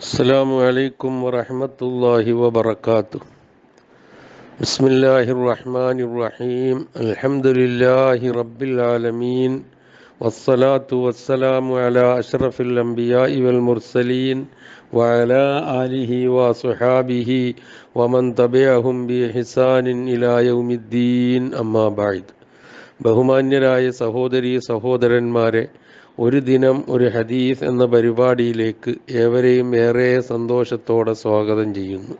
السلام عليكم ورحمة الله وبركاته بسم الله الرحمن الرحيم الحمد لله رب العالمين والصلاة والسلام على أشرف الأنبياء والمرسلين وعلى آله وصحابه ومن تبعهم بإحسان إلى يوم الدين أما بعد ബഹുമാന്യരായ സഹോദരി സഹോദരന്മാരെ ഒരു ദിനം ഒരു ഹദീസ് എന്ന പരിപാടിയിലേക്ക് ഏവരെയും ഏറെ സന്തോഷത്തോടെ സ്വാഗതം ചെയ്യുന്നു.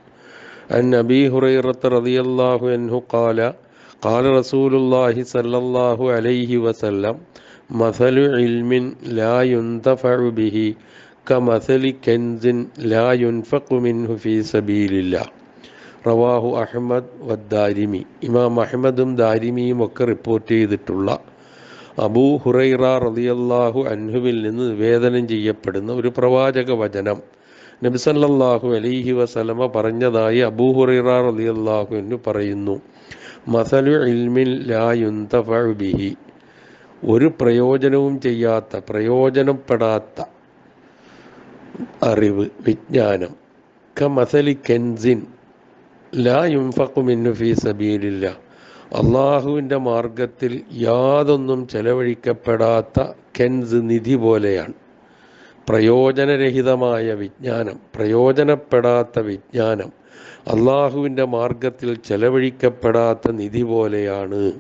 അൻ നബി ഹുറൈറത്ത് റളിയല്ലാഹു അൻഹു ഖാല ഖാല റസൂലുള്ളാഹി സല്ലല്ലാഹു അലൈഹി വസല്ലം മസലു ഇൽമിൻ ലാ യുന്തഫഉ ബിഹി കമസലി കൻസിൻ ലാ യുൻഫഖു മിൻഹു ഫീ സബീലില്ലാഹ് റവാഹു അഹമ്മദ് വദ്ദാരിമി. ഇമാം അഹമ്മദും ദാരിമിയും ഒക്കെ റിപ്പോർട്ട് ചെയ്തിട്ടുള്ള അബൂ ഹുറൈറ റളിയല്ലാഹു അൻഹുവിൽ നിന്ന് നിവേദനം ചെയ്യപ്പെടുന്ന ഒരു പ്രവാചക വചനം. നബിസല്ലാഹു അലൈഹി വസലമ പറഞ്ഞതായി അബൂ ഹുറൈറ റളിയല്ലാഹു എന്ന് പറയുന്നു. മസലു ഇൽമിൻ ബിഹി. ഒരു പ്രയോജനവും ചെയ്യാത്ത പ്രയോജനപ്പെടാത്ത അറിവ് വിജ്ഞാനം. ക മസലി കെൻസിൻ ലാ യുംഫഖു മിന്നു ഫീ സബീലില്ല. അള്ളാഹുവിന്റെ മാർഗത്തിൽ യാതൊന്നും ചെലവഴിക്കപ്പെടാത്ത കെൻസ് നിധി പോലെയാണ്. പ്രയോജനരഹിതമായ വിജ്ഞാനം പ്രയോജനപ്പെടാത്ത വിജ്ഞാനം അള്ളാഹുവിന്റെ മാർഗത്തിൽ ചെലവഴിക്കപ്പെടാത്ത നിധി പോലെയാണ്.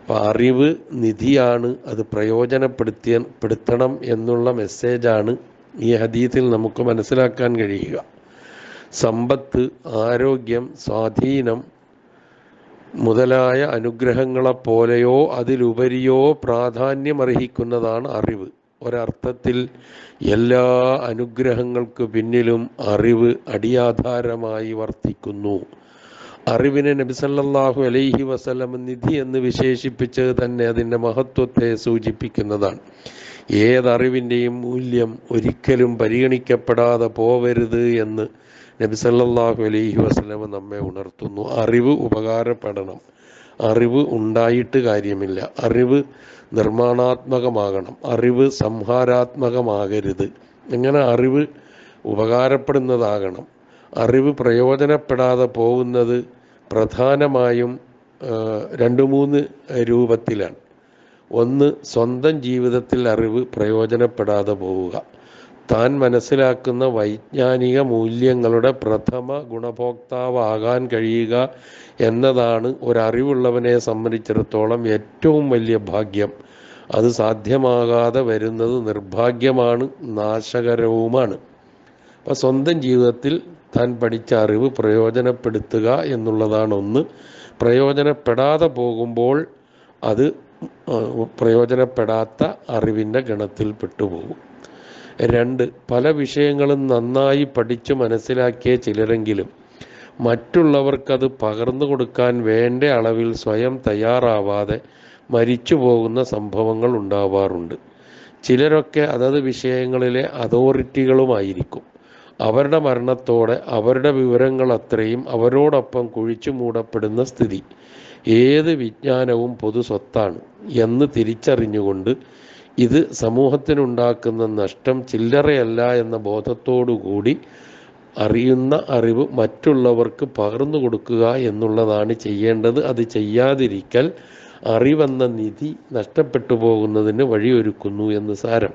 അപ്പം അറിവ് നിധിയാണ് അത് പ്രയോജനപ്പെടുത്തിയ പെടുത്തണം എന്നുള്ള മെസ്സേജാണ് ഈ ഹദീത്തിൽ നമുക്ക് മനസ്സിലാക്കാൻ കഴിയുക. സമ്പത്ത് ആരോഗ്യം സ്വാധീനം മുതലായ അനുഗ്രഹങ്ങളെപ്പോലെയോ അതിലുപരിയോ പ്രാധാന്യമർഹിക്കുന്നതാണ് അറിവ്. ഒരർത്ഥത്തിൽ എല്ലാ അനുഗ്രഹങ്ങൾക്ക് പിന്നിലും അറിവ് അടിയാധാരമായി വർത്തിക്കുന്നു. അറിവിനെ നബിസല്ലാഹു അലൈഹി വസല്ലം നിധി എന്ന് വിശേഷിപ്പിച്ചത് തന്നെ അതിന്റെ മഹത്വത്തെ സൂചിപ്പിക്കുന്നതാണ്. ഏതറിവിന്റെയും മൂല്യം ഒരിക്കലും പരിഗണിക്കപ്പെടാതെ പോവരുത് എന്ന് നബി സല്ലല്ലാഹു അലൈഹി വസ്ലമ നമ്മെ ഉണർത്തുന്നു. അറിവ് ഉപകാരപ്പെടണം. അറിവ് ഉണ്ടായിട്ട് കാര്യമില്ല. അറിവ് നിർമ്മാണാത്മകമാകണം. അറിവ് സംഹാരാത്മകമാകരുത്. ഇങ്ങനെ അറിവ് ഉപകാരപ്പെടുന്നതാകണം. അറിവ് പ്രയോജനപ്പെടാതെ പോകുന്നത് പ്രധാനമായും രണ്ട് മൂന്ന് രൂപത്തിലാണ്. ഒന്ന് സ്വന്തം ജീവിതത്തിൽ അറിവ് പ്രയോജനപ്പെടാതെ പോവുക. താൻ മനസ്സിലാക്കുന്ന വൈജ്ഞാനിക മൂല്യങ്ങളുടെ പ്രഥമ ഗുണഭോക്താവാകാൻ കഴിയുക എന്നതാണ് ഒരറിവുള്ളവനെ സംബന്ധിച്ചിടത്തോളം ഏറ്റവും വലിയ ഭാഗ്യം. അത് സാധ്യമാകാതെ വരുന്നത് നിർഭാഗ്യമാണ് നാശകരവുമാണ്. അപ്പം സ്വന്തം ജീവിതത്തിൽ താൻ പഠിച്ച അറിവ് പ്രയോജനപ്പെടുത്തുക എന്നുള്ളതാണ് ഒന്ന്. പ്രയോജനപ്പെടാതെ പോകുമ്പോൾ അത് പ്രയോജനപ്പെടാത്ത അറിവിന്റെ ഗണത്തിൽ പെട്ടുപോകും. രണ്ട് പല വിഷയങ്ങളും നന്നായി പഠിച്ചു മനസ്സിലാക്കിയ ചിലരെങ്കിലും മറ്റുള്ളവർക്കത് പകർന്നു കൊടുക്കാൻ വേണ്ട അളവിൽ സ്വയം തയ്യാറാവാതെ മരിച്ചു പോകുന്ന സംഭവങ്ങൾ ഉണ്ടാവാറുണ്ട്. ചിലരൊക്കെ അതത് വിഷയങ്ങളിലെ അതോറിറ്റികളുമായിരിക്കും. അവരുടെ മരണത്തോടെ അവരുടെ വിവരങ്ങൾ അത്രയും അവരോടൊപ്പം കുഴിച്ചു മൂടപ്പെടുന്ന സ്ഥിതി. ഏത് വിജ്ഞാനവും പൊതു സ്വത്താണ് എന്ന് തിരിച്ചറിഞ്ഞുകൊണ്ട് ഇത് സമൂഹത്തിനുണ്ടാക്കുന്ന നഷ്ടം ചില്ലറയല്ല എന്ന ബോധത്തോടുകൂടി അറിയുന്ന അറിവ് മറ്റുള്ളവർക്ക് പകർന്നു കൊടുക്കുക എന്നുള്ളതാണ് ചെയ്യേണ്ടത്. അത് ചെയ്യാതിരിക്കൽ അറിവെന്ന നിധി നഷ്ടപ്പെട്ടു പോകുന്നതിന് വഴിയൊരുക്കുന്നു എന്ന് സാരം.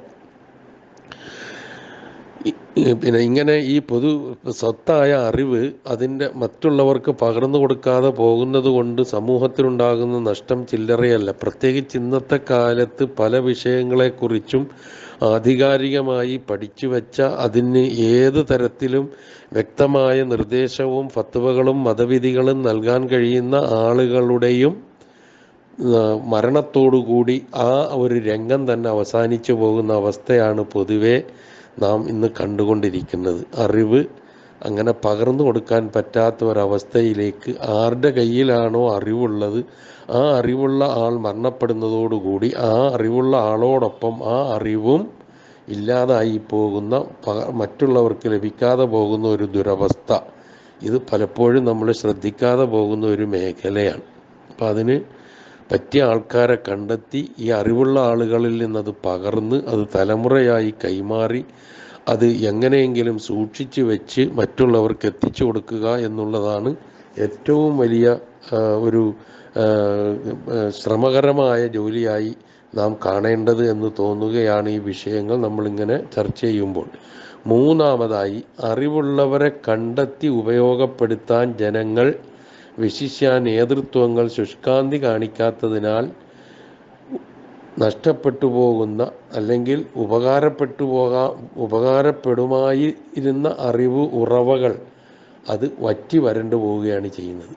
പിന്നെ ഇങ്ങനെ ഈ പൊതു സ്വത്തായ അറിവ് അതിന്റെ മറ്റുള്ളവർക്ക് പകർന്നു കൊടുക്കാതെ പോകുന്നത് കൊണ്ട് സമൂഹത്തിലുണ്ടാകുന്ന നഷ്ടം ചില്ലറയല്ല. പ്രത്യേകിച്ച് ഇന്നത്തെ കാലത്ത് പല വിഷയങ്ങളെക്കുറിച്ചും ആധികാരികമായി പഠിച്ചു വെച്ച അതിന് ഏത് തരത്തിലും വ്യക്തമായ നിർദ്ദേശവും ഫത്തുവകളും മതവിധികളും നൽകാൻ കഴിയുന്ന ആളുകളുടെയും മരണത്തോടുകൂടി ആ ഒരു രംഗം തന്നെ അവസാനിച്ചു പോകുന്ന അവസ്ഥയാണ് പൊതുവെ നാം ഇന്ന് കണ്ടുകൊണ്ടിരിക്കുന്നത് അറിവ് അങ്ങനെ പകർന്നു കൊടുക്കാൻ പറ്റാത്ത ഒരവസ്ഥയിലേക്ക് ആരുടെ കയ്യിലാണോ അറിവുള്ളത് ആ അറിവുള്ള ആൾ മരണപ്പെടുന്നതോടുകൂടി ആ അറിവുള്ള ആളോടൊപ്പം ആ അറിവും ഇല്ലാതായി പോകുന്ന മറ്റുള്ളവർക്ക് ലഭിക്കാതെ പോകുന്ന ഒരു ദുരവസ്ഥ. ഇത് പലപ്പോഴും നമ്മൾ ശ്രദ്ധിക്കാതെ പോകുന്ന ഒരു മേഖലയാണ്. അപ്പം അതിന് പറ്റിയ ആൾക്കാരെ കണ്ടെത്തി ഈ അറിവുള്ള ആളുകളിൽ നിന്നത് പകർന്ന് അത് തലമുറയായി കൈമാറി അത് എങ്ങനെയെങ്കിലും സൂക്ഷിച്ചു വെച്ച് മറ്റുള്ളവർക്ക് എത്തിച്ചു കൊടുക്കുക എന്നുള്ളതാണ് ഏറ്റവും വലിയ ഒരു ശ്രമകരമായ ജോലിയായി നാം കാണേണ്ടത് എന്ന് തോന്നുകയാണ് ഈ വിഷയങ്ങൾ നമ്മളിങ്ങനെ ചർച്ച ചെയ്യുമ്പോൾ. മൂന്നാമതായി അറിവുള്ളവരെ കണ്ടെത്തി ഉപയോഗപ്പെടുത്താൻ ജനങ്ങൾ വിശിഷ്യ നേതൃത്വങ്ങൾ ശുഷ്കാന്തി കാണിക്കാത്തതിനാൽ നഷ്ടപ്പെട്ടു പോകുന്ന അല്ലെങ്കിൽ ഉപകാരപ്പെട്ടു പോകാ ഉപകാരപ്പെടുമായി ഇരുന്ന അറിവ് ഉറവകൾ അത് വറ്റി വരണ്ടു പോവുകയാണ് ചെയ്യുന്നത്.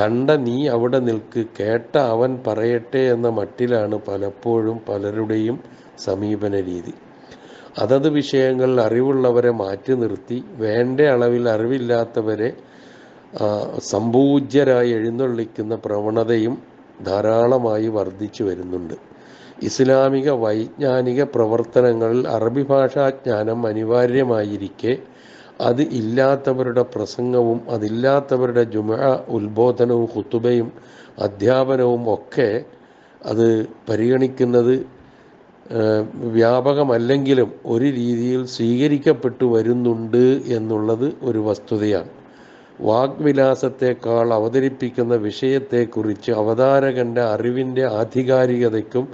കണ്ട നീ അവിടെ നിൽക്ക് കേട്ട അവൻ പറയട്ടെ എന്ന മട്ടിലാണ് പലപ്പോഴും പലരുടെയും സമീപന രീതി. അതത് വിഷയങ്ങളിൽ അറിവുള്ളവരെ മാറ്റി നിർത്തി വേണ്ട അളവിൽ അറിവില്ലാത്തവരെ സമ്പൂജ്യരായി എഴുന്നള്ളിക്കുന്ന പ്രവണതയും ധാരാളമായി വർദ്ധിച്ചു വരുന്നുണ്ട്. ഇസ്ലാമിക വൈജ്ഞാനിക പ്രവർത്തനങ്ങളിൽ അറബി ഭാഷാജ്ഞാനം അനിവാര്യമായിരിക്കെ അത് ഇല്ലാത്തവരുടെ പ്രസംഗവും അതില്ലാത്തവരുടെ ജുമ ഉത്ബോധനവും കുത്തുബയും അധ്യാപനവും ഒക്കെ അത് പരിഗണിക്കുന്നത് വ്യാപകമല്ലെങ്കിലും ഒരു രീതിയിൽ സ്വീകരിക്കപ്പെട്ടു വരുന്നുണ്ട് എന്നുള്ളത് ഒരു വസ്തുതയാണ്. വാഗ്വിലാസത്തെക്കാൾ അവതരിപ്പിക്കുന്ന വിഷയത്തെക്കുറിച്ച് അവതാരകന്റെ അറിവിന്റെ ആധികാരികതയ്ക്കും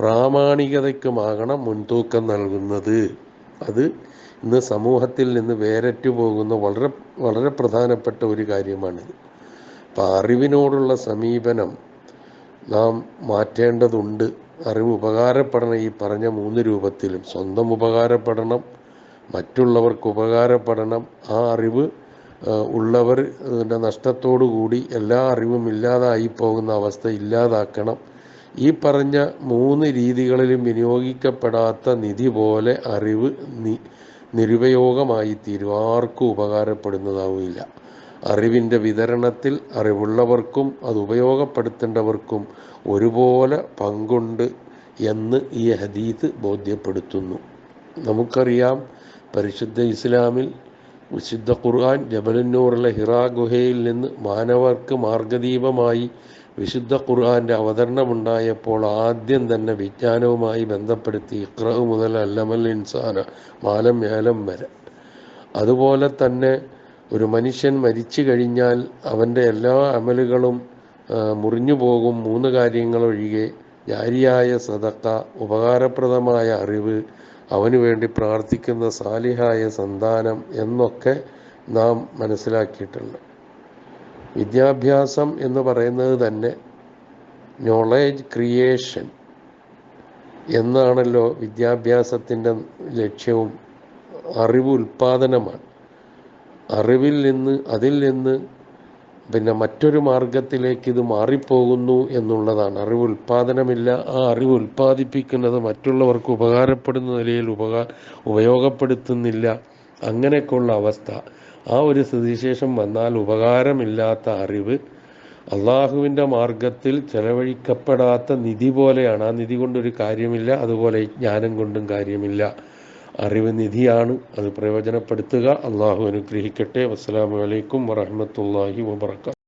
പ്രാമാണികതയ്ക്കുമാകണം മുൻതൂക്കം നൽകുന്നത്. അത് ഇന്ന് സമൂഹത്തിൽ നിന്ന് വേരറ്റു പോകുന്ന വളരെ വളരെ പ്രധാനപ്പെട്ട ഒരു കാര്യമാണിത്. അപ്പം അറിവിനോടുള്ള സമീപനം നാം മാറ്റേണ്ടതുണ്ട്. അറിവ് ഉപകാരപ്പെടണം ഈ പറഞ്ഞ മൂന്ന് രൂപത്തിലും. സ്വന്തം ഉപകാരപ്പെടണം മറ്റുള്ളവർക്ക് ഉപകാരപ്പെടണം. ആ അറിവ് ഉള്ളവർ നഷ്ടത്തോടു കൂടി എല്ലാ അറിവും ഇല്ലാതായി പോകുന്ന അവസ്ഥ ഇല്ലാതാക്കണം. ഈ പറഞ്ഞ മൂന്ന് രീതികളിലും വിനിയോഗിക്കപ്പെടാത്ത നിധി പോലെ അറിവ് നിരുപയോഗമായി തീരും. ആർക്കും ഉപകാരപ്പെടുന്നതാവില്ല അറിവിന്റെ വിതരണത്തിൽ അറിവുള്ളവർക്കും അത് ഉപയോഗപ്പെടുത്തേണ്ടവർക്കും ഒരുപോലെ പങ്കുണ്ട് എന്ന് ഈ ഹദീത്ത് ബോധ്യപ്പെടുത്തുന്നു. നമുക്കറിയാം പരിശുദ്ധ ഇസ്ലാമിൽ വിശുദ്ധ ഖുർആൻ ജബലന്നൂറിലെ ഹിറാ ഗുഹയിൽ നിന്ന് മാനവർക്ക് മാർഗദീപമായി വിശുദ്ധ ഖുർആന്റെ അവതരണമുണ്ടായപ്പോൾ ആദ്യം തന്നെ വിജ്ഞാനവുമായി ബന്ധപ്പെടുത്തി ഇക്രഹ് മുതൽ അല്ലമൽ ഇൻസാന മാലം ഏലം വരെ. അതുപോലെ തന്നെ ഒരു മനുഷ്യൻ മരിച്ചു കഴിഞ്ഞാൽ അവന്റെ എല്ലാ അമലുകളും മുറിഞ്ഞു പോകും. മൂന്ന് കാര്യങ്ങളൊഴികെ ജാരിയായ സദക്ക ഉപകാരപ്രദമായ അറിവ് അവന് വേണ്ടി പ്രാർത്ഥിക്കുന്ന സാലിഹായ സന്താനം എന്നൊക്കെ നാം മനസ്സിലാക്കിയിട്ടുണ്ട്. വിദ്യാഭ്യാസം എന്ന് പറയുന്നത് തന്നെ നോളേജ് ക്രിയേഷൻ എന്നാണല്ലോ വിദ്യാഭ്യാസത്തിന്റെ ലക്ഷ്യവും അറിവ് അറിവിൽ നിന്ന് അതിൽ നിന്ന് പിന്നെ മറ്റൊരു മാർഗത്തിലേക്ക് ഇത് മാറിപ്പോകുന്നു എന്നുള്ളതാണ്. അറിവ് ഉൽപാദനമില്ല ആ അറിവ് ഉൽപ്പാദിപ്പിക്കുന്നത് മറ്റുള്ളവർക്ക് ഉപകാരപ്പെടുന്ന നിലയിൽ ഉപകാ ഉപയോഗപ്പെടുത്തുന്നില്ല. അങ്ങനെയൊക്കെയുള്ള അവസ്ഥ. ആ ഒരു സ്ഥിതിശേഷം വന്നാൽ ഉപകാരമില്ലാത്ത അറിവ് അള്ളാഹുവിന്റെ മാർഗത്തിൽ ചെലവഴിക്കപ്പെടാത്ത നിധി പോലെയാണ്. ആ നിധി കൊണ്ടൊരു കാര്യമില്ല. അതുപോലെ ജ്ഞാനം കൊണ്ടും കാര്യമില്ല. അറിവ് നിധിയാണ്. അത് പ്രയോജനപ്പെടുത്തുക. അള്ളാഹു അനുഗ്രഹിക്കട്ടെ. വസ്സലാമലൈക്കും വറഹ്മത്തുള്ളാഹി വബർക്കാത്തു